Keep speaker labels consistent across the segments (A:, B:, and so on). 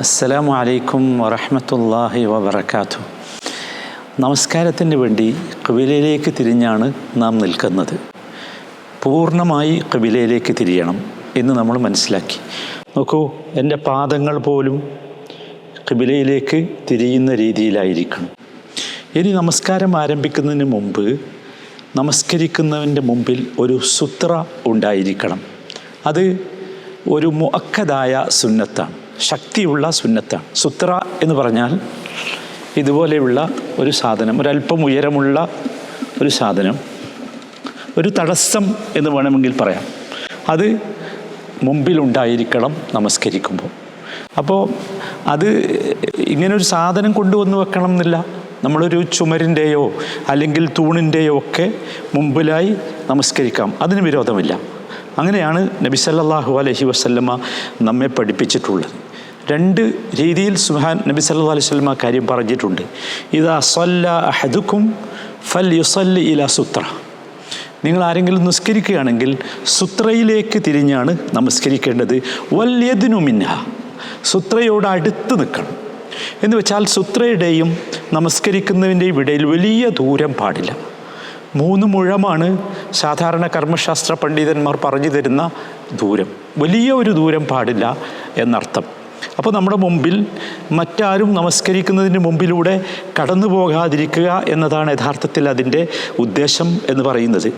A: അസ്സലാമു അലൈക്കും വറഹമത്തല്ലാഹി വബർക്കാത്തു നമസ്കാരത്തിന് വേണ്ടി കബിലയിലേക്ക് തിരിഞ്ഞാണ് നാം നിൽക്കുന്നത് പൂർണ്ണമായി കബിലയിലേക്ക് തിരിയണം എന്ന് നമ്മൾ മനസ്സിലാക്കി നോക്കൂ എൻ്റെ പാദങ്ങൾ പോലും കബിലയിലേക്ക് തിരിയുന്ന രീതിയിലായിരിക്കണം ഇനി നമസ്കാരം ആരംഭിക്കുന്നതിന് മുമ്പ് നമസ്കരിക്കുന്നവൻ്റെ മുമ്പിൽ ഒരു സുത്ര ഉണ്ടായിരിക്കണം അത് ഒരു മുഅക്കതായ സുന്നത്താണ് ശക്തിയുള്ള സുന്നത്താണ് സുത്ര എന്ന് പറഞ്ഞാൽ ഇതുപോലെയുള്ള ഒരു സാധനം ഒരല്പം ഉയരമുള്ള ഒരു സാധനം ഒരു തടസ്സം എന്ന് വേണമെങ്കിൽ പറയാം അത് മുമ്പിലുണ്ടായിരിക്കണം നമസ്കരിക്കുമ്പോൾ അപ്പോൾ അത് ഇങ്ങനൊരു സാധനം കൊണ്ടുവന്ന് വെക്കണം എന്നില്ല നമ്മളൊരു ചുമരിൻ്റെയോ അല്ലെങ്കിൽ തൂണിൻ്റെയോ ഒക്കെ മുമ്പിലായി നമസ്കരിക്കാം അതിന് വിരോധമില്ല അങ്ങനെയാണ് നബി അലഹി വസല്ലമ്മ നമ്മെ പഠിപ്പിച്ചിട്ടുള്ളത് രണ്ട് രീതിയിൽ സുഹാൻ നബി സല്ലു അലൈഹി സ്വലമ കാര്യം പറഞ്ഞിട്ടുണ്ട് ഇതാ സല്ല അഹദുക്കും ഫൽ യുസല്ലി ഇല സുത്ര നിങ്ങൾ ആരെങ്കിലും നിസ്കരിക്കുകയാണെങ്കിൽ സുത്രയിലേക്ക് തിരിഞ്ഞാണ് നമസ്കരിക്കേണ്ടത് മിന്ന സുത്രയോട് അടുത്ത് നിൽക്കണം എന്ന് വെച്ചാൽ സുത്രയുടെയും നമസ്കരിക്കുന്നതിൻ്റെയും ഇടയിൽ വലിയ ദൂരം പാടില്ല മൂന്ന് മുഴമാണ് സാധാരണ കർമ്മശാസ്ത്ര പണ്ഡിതന്മാർ പറഞ്ഞു തരുന്ന ദൂരം വലിയ ഒരു ദൂരം പാടില്ല എന്നർത്ഥം അപ്പോൾ നമ്മുടെ മുമ്പിൽ മറ്റാരും നമസ്കരിക്കുന്നതിന് മുമ്പിലൂടെ കടന്നു പോകാതിരിക്കുക എന്നതാണ് യഥാർത്ഥത്തിൽ അതിൻ്റെ ഉദ്ദേശം എന്ന് പറയുന്നത്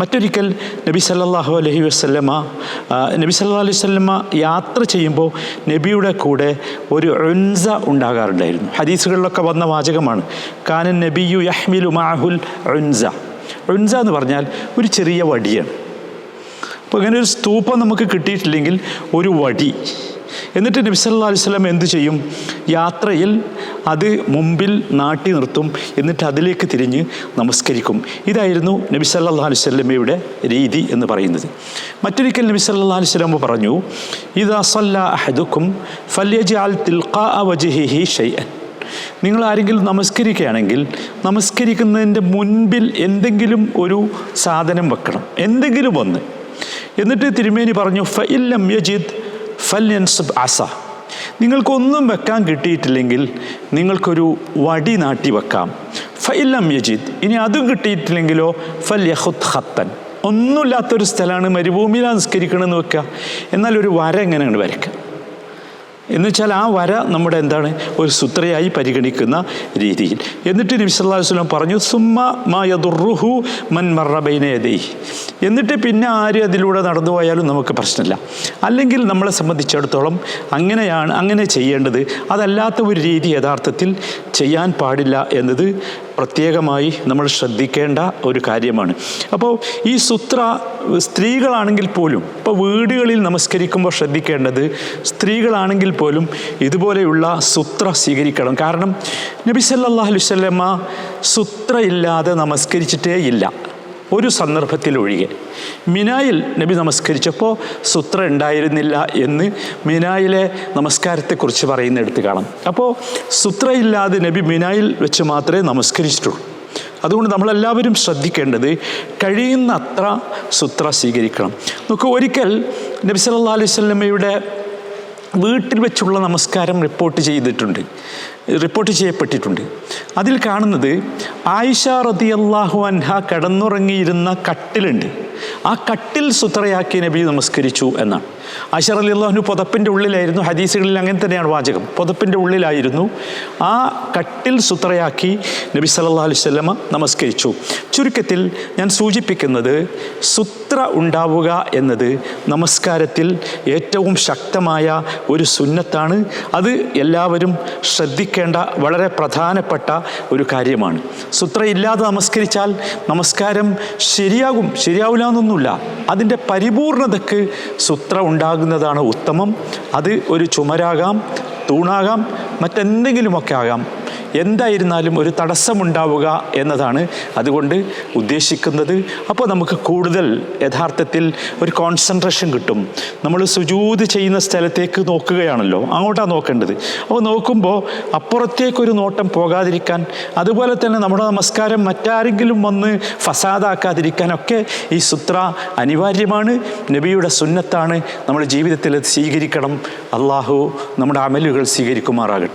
A: മറ്റൊരിക്കൽ നബി സല്ലാഹു അലഹി വസ്ല്ലമ്മ നബി സല്ലാ അലൈഹി വല്ലമ്മ യാത്ര ചെയ്യുമ്പോൾ നബിയുടെ കൂടെ ഒരു ഉൻസ ഉണ്ടാകാറുണ്ടായിരുന്നു ഹദീസുകളിലൊക്കെ വന്ന വാചകമാണ് കാനൻ നബിയു യഹ്മിലു മാഹുൽ ഉൻസ ഉൻസ എന്ന് പറഞ്ഞാൽ ഒരു ചെറിയ വടിയാണ് അപ്പോൾ ഇങ്ങനെ ഒരു സ്തൂപ്പം നമുക്ക് കിട്ടിയിട്ടില്ലെങ്കിൽ ഒരു വടി എന്നിട്ട് നബി സല്ലാ അലിസ്ലം എന്ത് ചെയ്യും യാത്രയിൽ അത് മുമ്പിൽ നാട്ടി നിർത്തും എന്നിട്ട് അതിലേക്ക് തിരിഞ്ഞ് നമസ്കരിക്കും ഇതായിരുന്നു നബി സല്ലാ അലിസ്ലമയുടെ രീതി എന്ന് പറയുന്നത് മറ്റൊരിക്കൽ നബി സല്ലാ അലിസ്ലാം പറഞ്ഞു ഇത് സല്ല അഹദുക്കും ഫല്യജ് അൽ നിങ്ങൾ ആരെങ്കിലും നമസ്കരിക്കുകയാണെങ്കിൽ നമസ്കരിക്കുന്നതിൻ്റെ മുൻപിൽ എന്തെങ്കിലും ഒരു സാധനം വെക്കണം എന്തെങ്കിലും ഒന്ന് എന്നിട്ട് തിരുമേനി പറഞ്ഞു ഫ ഇല്ലം യജിദ് ഫല്യൻസബ് അസ നിങ്ങൾക്കൊന്നും വെക്കാൻ കിട്ടിയിട്ടില്ലെങ്കിൽ നിങ്ങൾക്കൊരു വടി നാട്ടി വെക്കാം ഫൈലം യജിദ് ഇനി അതും കിട്ടിയിട്ടില്ലെങ്കിലോ ഫൽ യഹുദ് ഹത്തൻ ഒന്നുമില്ലാത്തൊരു സ്ഥലമാണ് മരുഭൂമിയിൽ നിസ്കരിക്കണമെന്ന് വെക്കുക എന്നാൽ ഒരു വര എങ്ങനെയാണ് വരയ്ക്കുക എന്നുവെച്ചാൽ ആ വര നമ്മുടെ എന്താണ് ഒരു സുത്രയായി പരിഗണിക്കുന്ന രീതിയിൽ എന്നിട്ട് നബി അലൈഹി വസല്ലം പറഞ്ഞു സുമ്മ മായദുർഹു മൻ മറബൈനയതേ എന്നിട്ട് പിന്നെ ആര് അതിലൂടെ നടന്നു പോയാലും നമുക്ക് പ്രശ്നമില്ല അല്ലെങ്കിൽ നമ്മളെ സംബന്ധിച്ചിടത്തോളം അങ്ങനെയാണ് അങ്ങനെ ചെയ്യേണ്ടത് അതല്ലാത്ത ഒരു രീതി യഥാർത്ഥത്തിൽ ചെയ്യാൻ പാടില്ല എന്നത് പ്രത്യേകമായി നമ്മൾ ശ്രദ്ധിക്കേണ്ട ഒരു കാര്യമാണ് അപ്പോൾ ഈ സുത്ര സ്ത്രീകളാണെങ്കിൽ പോലും ഇപ്പോൾ വീടുകളിൽ നമസ്കരിക്കുമ്പോൾ ശ്രദ്ധിക്കേണ്ടത് സ്ത്രീകളാണെങ്കിൽ പോലും ഇതുപോലെയുള്ള സുത്ര സ്വീകരിക്കണം കാരണം നബി അലുസല്ലമ്മ സുത്രയില്ലാതെ നമസ്കരിച്ചിട്ടേ ഇല്ല ഒരു സന്ദർഭത്തിലൊഴികെ മിനായിൽ നബി നമസ്കരിച്ചപ്പോൾ സുത്ര ഉണ്ടായിരുന്നില്ല എന്ന് മിനായിലെ നമസ്കാരത്തെക്കുറിച്ച് എടുത്ത് കാണാം അപ്പോൾ സുത്രയില്ലാതെ നബി മിനായിൽ വെച്ച് മാത്രമേ നമസ്കരിച്ചിട്ടുള്ളൂ അതുകൊണ്ട് നമ്മളെല്ലാവരും ശ്രദ്ധിക്കേണ്ടത് കഴിയുന്നത്ര സുത്ര സ്വീകരിക്കണം നമുക്ക് ഒരിക്കൽ നബി സല്ലാ അലൈവല്ലമ്മയുടെ വീട്ടിൽ വെച്ചുള്ള നമസ്കാരം റിപ്പോർട്ട് ചെയ്തിട്ടുണ്ട് റിപ്പോർട്ട് ചെയ്യപ്പെട്ടിട്ടുണ്ട് അതിൽ കാണുന്നത് ആയിഷ റതിയല്ലാഹു അൻഹ കിടന്നുറങ്ങിയിരുന്ന കട്ടിലുണ്ട് ആ കട്ടിൽ സുത്രയാക്കി നബി നമസ്കരിച്ചു എന്നാണ് അഷർ അലി അള്ളാഹുനു പുതപ്പിൻ്റെ ഉള്ളിലായിരുന്നു ഹദീസുകളിൽ അങ്ങനെ തന്നെയാണ് വാചകം പുതപ്പിൻ്റെ ഉള്ളിലായിരുന്നു ആ കട്ടിൽ സുത്രയാക്കി നബി സല്ലാ അലൈഹി സ്വലമ നമസ്കരിച്ചു ചുരുക്കത്തിൽ ഞാൻ സൂചിപ്പിക്കുന്നത് സുത്ര ഉണ്ടാവുക എന്നത് നമസ്കാരത്തിൽ ഏറ്റവും ശക്തമായ ഒരു സുന്നത്താണ് അത് എല്ലാവരും ശ്രദ്ധിക്കേണ്ട വളരെ പ്രധാനപ്പെട്ട ഒരു കാര്യമാണ് സുത്ര ഇല്ലാതെ നമസ്കരിച്ചാൽ നമസ്കാരം ശരിയാകും ശരിയാവില്ല ചെയ്യാനൊന്നുമില്ല അതിൻ്റെ പരിപൂർണതയ്ക്ക് സുത്ര ഉണ്ടാകുന്നതാണ് ഉത്തമം അത് ഒരു ചുമരാകാം തൂണാകാം മറ്റെന്തെങ്കിലുമൊക്കെ ആകാം എന്തായിരുന്നാലും ഒരു തടസ്സമുണ്ടാവുക എന്നതാണ് അതുകൊണ്ട് ഉദ്ദേശിക്കുന്നത് അപ്പോൾ നമുക്ക് കൂടുതൽ യഥാർത്ഥത്തിൽ ഒരു കോൺസെൻട്രേഷൻ കിട്ടും നമ്മൾ സുജൂത് ചെയ്യുന്ന സ്ഥലത്തേക്ക് നോക്കുകയാണല്ലോ അങ്ങോട്ടാണ് നോക്കേണ്ടത് അപ്പോൾ നോക്കുമ്പോൾ അപ്പുറത്തേക്കൊരു നോട്ടം പോകാതിരിക്കാൻ അതുപോലെ തന്നെ നമ്മുടെ നമസ്കാരം മറ്റാരെങ്കിലും വന്ന് ഫസാദാക്കാതിരിക്കാനൊക്കെ ഈ സുത്ര അനിവാര്യമാണ് നബിയുടെ സുന്നത്താണ് നമ്മുടെ ജീവിതത്തിൽ സ്വീകരിക്കണം അള്ളാഹു നമ്മുടെ അമലുകൾ സ്വീകരിക്കുമാറാകട്ടെ